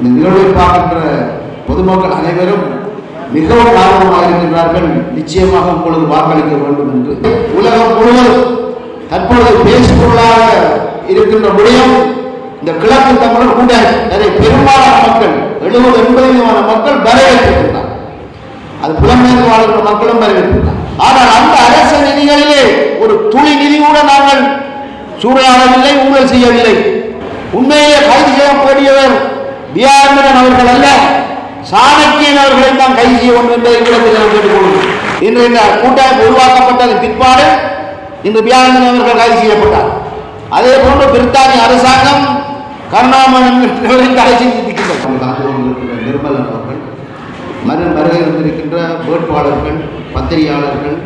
இந்த நிகழ்வை பார்க்கின்ற பொதுமக்கள் அனைவரும் மிகவும் ஆர்வமாக இருக்கின்றார்கள். நிச்சயமாக உங்களுக்கு வாக்களிக்க வேண்டும் என்று. உலகம் முழுவதும் தற்பொழுது பேசுபொருளாக இருக்கின்ற முடியும் இந்த கிழக்கு தமிழர் கூட நிறைய பெரும்பாலான மக்கள் எழுபது எண்பது விதமான மக்கள் வரவேற்றிருக்கிறார் அது புலம்பெயர்ந்து வாழ்கிற மக்களும் வரவேற்றிருக்கிறார் ஆனால் அந்த அரச நிதிகளிலே ஒரு துளி நிதி கூட நாங்கள் சூறையாடவில்லை ஊழல் செய்யவில்லை. உண்மையிலே கைது செய்யக்கூடியவர் வியாரமன் அவர்கள் அல்ல சாணக்கியன் அவர்களை தான் கைது செய்ய வேண்டும் என்பதை இடத்தில் நான் இன்று இந்த கூட்டமைப்பு உருவாக்கப்பட்டதன் பிற்பாடு இன்று வியாரமன் அவர்கள் கைது செய்யப்பட்டார். அதே போன்று பிரித்தானிய அரசாங்கம் கருணாமணன் தடை செய்திருக்கின்றது நிர்மலன் அவர்கள் மறு மருகை வந்திருக்கின்ற வேட்பாளர்கள் பத்திரிகையாளர்கள்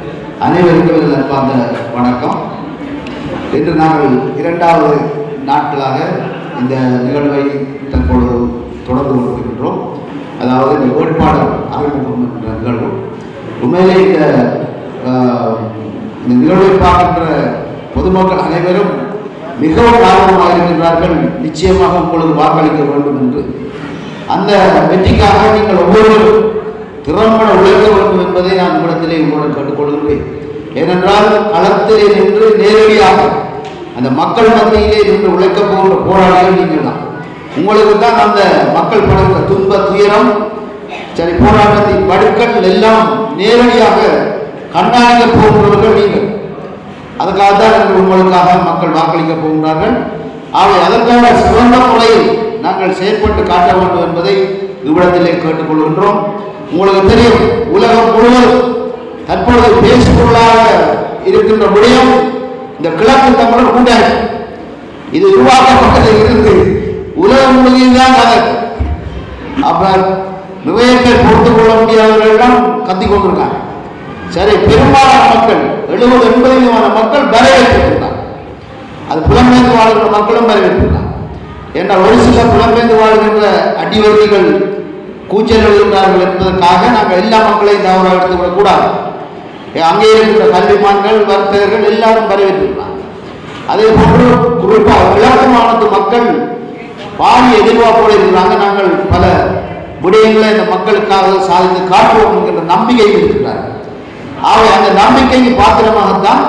அனைவருக்கும் எனது அன்பார்ந்த வணக்கம். இன்று நாங்கள் இரண்டாவது நாட்களாக இந்த நிகழ்வை தற்பொழுது தொடர்ந்து கொண்டிருக்கின்றோம் அதாவது இந்த வேட்பாளர் அறிமுகம் என்ற நிகழ்வு. உண்மையிலே இந்த இந்த நிகழ்வை பார்க்கின்ற பொதுமக்கள் அனைவரும் மிகவும் ஆர்வமாக இருக்கின்றார்கள். நிச்சயமாக உங்களுக்கு வாக்களிக்க வேண்டும் என்று. அந்த வெற்றிக்காக நீங்கள் ஒவ்வொருவரும் திறம்பட உழைக்க வேண்டும் என்பதை நான் உங்களிடத்திலே உங்களுடன் கேட்டுக்கொள்கிறேன் ஏனென்றால் களத்திலே நின்று நேரடியாக அந்த மக்கள் மத்தியிலே நின்று உழைக்க போகிற போராளிகள் நீங்கள் தான் உங்களுக்கு தான் அந்த மக்கள் படுகிற துன்ப துயரம். சரி போராட்டத்தின் படுக்கள் எல்லாம் நேரடியாக கண்ணாடிக்க போகிறவர்கள் நீங்கள். அதுக்காக தான் உங்களுக்காக மக்கள் வாக்களிக்க போகின்றார்கள். ஆகவே அதற்கான சிறந்த முறையில் நாங்கள் செயற்பட்டு காட்ட வேண்டும் என்பதை இவ்விடத்திலே கேட்டுக்கொள்கின்றோம் உங்களுக்கு தெரியும் உலகம் முழுவதும் தற்பொழுது பேசுபொருளாக இருக்கின்ற முடியும் இந்த கிழக்கு தமிழர் கூட்டாளி இது உருவாக்கப்பட்டதில் இருந்து உலகம் முழுவதும் தான் கதை அப்புறம் நிறைய பொறுத்து கொள்ள முடியாதவர்கள்லாம் கத்தி கொண்டிருக்காங்க. சரி பெரும்பாலான மக்கள் எழுபது எண்பது விதமான மக்கள் வரவேற்றிருக்கிறார் அது புலம்பெயர்ந்து வாழ்கிற மக்களும் வரவேற்றிருக்கிறார் என்றால் ஒரு சில புலம்பெயர்ந்து வாழ்கின்ற அடிவர்த்திகள் கூச்சல் எழுகின்றார்கள் என்பதற்காக நாங்கள் எல்லா மக்களையும் தவறாக எடுத்துக்கொள்ளக்கூடாது அங்கே இருக்கிற கல்விமான்கள் வர்த்தகர்கள் எல்லாரும் வரவேற்றிருக்கிறார் அதே போன்று குறிப்பாக கிழக்கு மக்கள் பாரிய எதிர்பார்ப்போடு இருக்கிறாங்க. நாங்கள் பல விடயங்களை இந்த மக்களுக்காக சாதித்து காட்டுவோம் என்கின்ற நம்பிக்கை இருக்கிறார் ஆகவே அந்த நம்பிக்கைக்கு பாத்திரமாகத்தான்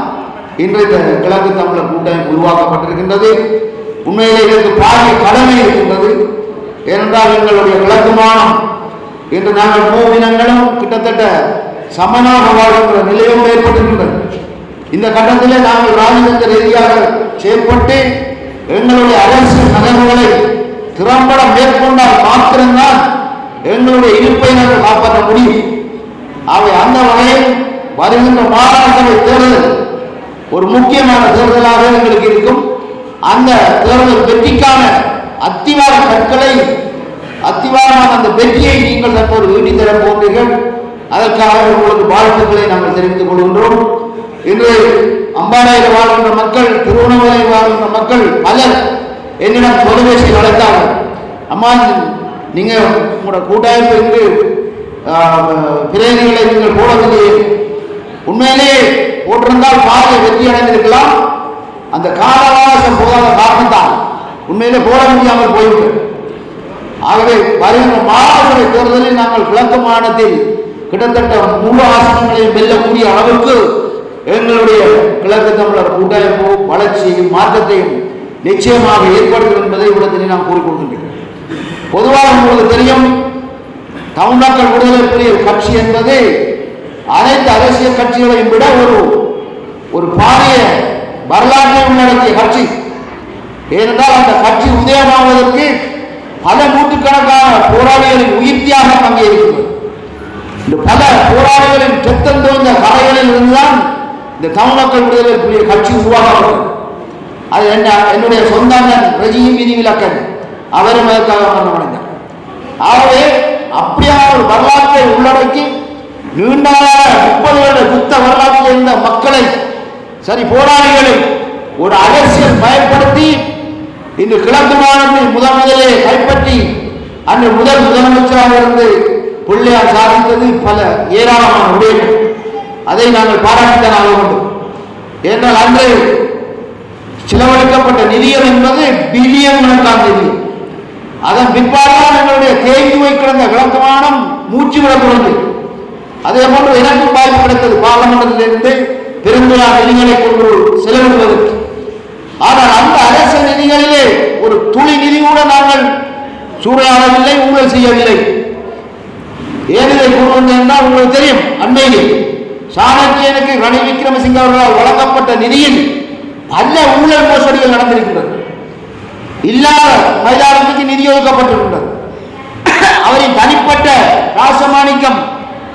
இன்றைய கிழக்கு தமிழர் கூட்டமைப்பு உருவாக்கப்பட்டிருக்கின்றது. உண்மையிலே இதற்கு பாரிய கடமை இருக்கின்றது. ஏனென்றால் எங்களுடைய கிழக்குமானம் இன்று நாங்கள் மூவினங்களும் கிட்டத்தட்ட சமனாக வாழ்கின்ற நிலையும் ஏற்பட்டிருக்கின்றது. இந்த கட்டத்திலே நாங்கள் ராஜதந்திர ரீதியாக செயல்பட்டு எங்களுடைய அரசு நகர்வுகளை திறம்பட மேற்கொண்டால் மாத்திரம்தான் எங்களுடைய இருப்பை நாங்கள் காப்பாற்ற முடியும். அவை அந்த வகையில் வருகின்ற மாகாணசபை தேர்தல் ஒரு முக்கியமான தேர்தலாக எங்களுக்கு இருக்கும். அந்த தேர்தல் வெற்றிக்கான அத்திவார கற்களை அத்திவாரமான அந்த வெற்றியை நீங்கள் தற்போது வீட்டில் தர போகிறீர்கள். அதற்காக உங்களுக்கு வாழ்த்துக்களை நாங்கள் தெரிவித்துக் கொள்கின்றோம். இன்று அம்பாளையில் வாழ்கின்ற மக்கள் திருவண்ணாமலையில் வாழ்கின்ற மக்கள் பலர் என்னிடம் தொலைபேசி அழைத்தார்கள். அம்மா நீங்க உங்களோட கூட்டாய்ப்பு இங்கு பிரேதிகளை நீங்கள் போடவில்லையே. உண்மையிலேயே போட்டிருந்தால் பாதை வெற்றி அடைந்திருக்கலாம். அந்த காலவாசம் போதாத காரணத்தால் உண்மையிலே போட முடியாமல் போயிட்டு ஆகவே வருகின்ற மாணவர்களை தேர்தலில் நாங்கள் கிழக்கு மாநிலத்தில் கிட்டத்தட்ட முழு ஆசனங்களையும் வெல்லக்கூடிய அளவுக்கு எங்களுடைய கிழக்கு தமிழர் கூட்டமைப்பு வளர்ச்சியையும் மாற்றத்தையும் நிச்சயமாக ஏற்படுத்தும் என்பதை இவ்விடத்திலே நான் கூறிக்கொள்கின்றேன் பொதுவாக உங்களுக்கு தெரியும் தமிழ் மக்கள் விடுதலை புலிகள் கட்சி என்பது அனைத்து அரசியல் கட்சிகளையும் விட ஒரு ஒரு பாரிய வரலாற்றை உள்ளடக்கிய கட்சி. ஏனென்றால் அந்த கட்சி உதயமாவதற்கு பல நூற்றுக்கணக்கான போராளிகளின் உயிர் தியாகம் அங்கே இருக்கிறது இந்த பல போராளிகளின் சொத்தம் தோன்ற கரைகளில் இருந்துதான் இந்த தமிழ் மக்கள் விடுதலை புலிகள் கட்சி உருவாக்கப்பட்டது. அது என்ன என்னுடைய சொந்த அண்ணன் ரஜினி விதி விலக்கன் அவரும் அதற்காக மரணமடைந்தார். ஆகவே அப்படியான ஒரு வரலாற்றை உள்ளடக்கி நீண்ட முப்பது வருட யுத்த வரலாற்றில் இருந்த மக்களை சரி போராளிகளை ஒரு அரசியல் பயன்படுத்தி இன்று கிழக்கு மாநிலத்தில் முதன் முதலே கைப்பற்றி அன்று முதல் முதலமைச்சராக இருந்து பிள்ளையார் சாதித்தது பல ஏராளமான உடையங்கள் அதை நாங்கள் பாராட்டித்தான் ஆக வேண்டும். ஏனால் அன்று செலவழிக்கப்பட்ட நிதியம் என்பது பில்லியன் கணக்கான நிதி. அதன் பிற்பாடுதான் எங்களுடைய தேங்கி போய் கிடந்த விளக்கமானம் மூச்சு விட அதே போன்று எனக்கும் வாய்ப்பு கிடைத்தது. பாராளுமன்றத்திலிருந்து பெருந்துலா நிதிகளை கொண்டு செலவிடுவதற்கு ஆனால் அந்த அரசு நிதிகளிலே ஒரு துளி நிதி கூட நாங்கள் சூறையாடவில்லை ஊழல் செய்யவில்லை. ஏன் இதை கொண்டு வந்தேன் உங்களுக்கு தெரியும் அண்மையில். சாணக்கியனுக்கு ரணில் விக்ரமசிங்க அவர்களால் வழங்கப்பட்ட நிதியில் பல ஊழல் மோசடிகள் நடந்திருக்கின்றது இல்லாத மயிலாடுதுறைக்கு நிதி ஒதுக்கப்பட்டிருக்கின்றது. அவரின் தனிப்பட்ட ராசமாணிக்கம்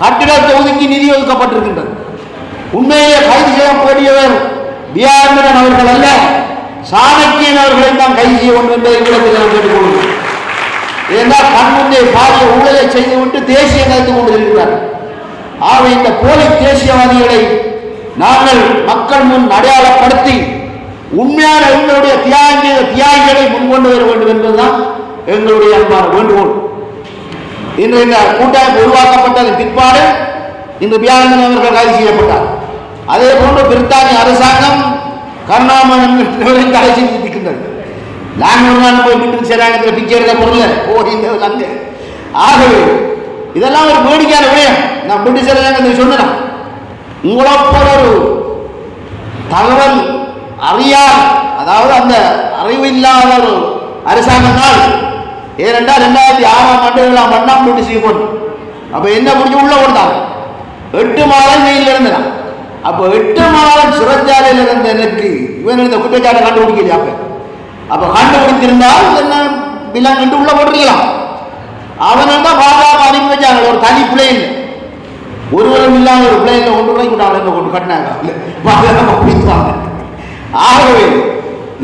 கட்டிட தொகுதிக்கு நிதி ஒதுக்கப்பட்டிருக்கின்றது. உண்மையிலே கைது செய்யக்கூடியவர் வியாந்திரன் அவர்கள் அல்ல சாணக்கியன் அவர்களை தான் கைது செய்ய வேண்டும் என்பதை இடத்தில் நான் கேட்டுக்கொள்கிறேன் ஏனென்றால் கண் முன்னே பாரிய ஊழலை செய்துவிட்டு தேசிய கருத்து கொண்டிருக்கிறார்கள் ஆகவே இந்த போலி தேசியவாதிகளை நாங்கள் மக்கள் முன் அடையாளப்படுத்தி உண்மையான எங்களுடைய தியாகி தியாகிகளை முன்கொண்டு வர வேண்டும் என்பதுதான் எங்களுடைய அன்பான வேண்டுகோள். இன்று இந்த கூட்டமைப்பு உருவாக்கப்பட்டதன் பிற்பாடு இந்த பியானந்தன் அவர்கள் கைது செய்யப்பட்டார். அதே போன்று பிரித்தானிய அரசாங்கம் கருணாமன் என்பவரை தடை செய்திருக்கின்றது நாங்கள் போய் வீட்டுக்கு சேராங்க பிச்சை எடுக்க பொருள் ஓ இந்த அங்கே ஆகவே இதெல்லாம் ஒரு வேடிக்கையான விடயம். நான் வீட்டு சேராங்க சொன்னேன் உங்களை போல ஒரு தகவல் அறியா அதாவது அந்த அறிவு இல்லாத ஒரு அரசாங்கத்தால் ஏனென்றால் ரெண்டாயிரத்தி ஆறாம் ஆண்டு ஏழாம் ஆண்டாம் நோட்டீஸ் போட்டு அப்போ என்ன முடிஞ்சு உள்ள கொடுத்தாங்க எட்டு மாதம் ஜெயிலில் இருந்தான் அப்போ எட்டு மாதம் சுரஞ்சாலையில் இருந்த எனக்கு இவன் இருந்த குற்றச்சாட்டை கண்டுபிடிக்கலையா அப்போ? அப்போ கண்டுபிடித்திருந்தால் என்ன விலங்கு கண்டு உள்ள போட்டிருக்கலாம். அவனை தான் பாதுகாப்பு அனுப்பி வச்சாங்க. ஒரு தனி பிளேன் ஒருவரும் இல்லாத ஒரு பிளேன்ல கொண்டு போய் கொண்டு அவனை கொண்டு கட்டினாங்க? பாதுகாப்பு பிடித்துவாங்க ஆகவே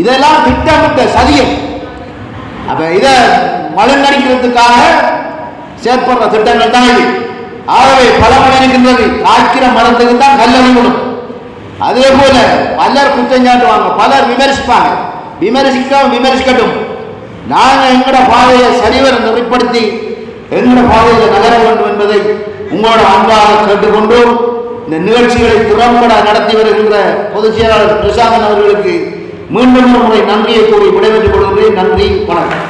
இதெல்லாம் திட்டமிட்ட சதியம். அப்ப இதை மழுங்கடிக்கிறதுக்காக செயற்படுற திட்டங்கள் தான் இது. ஆகவே பல மழை இருக்கின்றது. காய்க்கிற மரத்துக்கு தான் கல்லறிவிடும் அதே போல பலர் குற்றம் சாட்டுவாங்க பலர் விமர்சிப்பாங்க. விமர்சிக்க விமர்சிக்கட்டும். நாங்கள் எங்களோட பாதையை சரிவர நெறிப்படுத்தி எங்களோட பாதையில் நகர வேண்டும் என்பதை உங்களோட அன்பாக கேட்டுக்கொண்டு இந்த நிகழ்ச்சிகளை திறம்பட நடத்தி வருகின்ற பொதுச் செயலாளர் பிரசாந்தன் அவர்களுக்கு மீண்டும் ஒரு முறை நன்றியை கூறி விடைபெற்றுக் கொள்கிறேன் நன்றி வணக்கம்.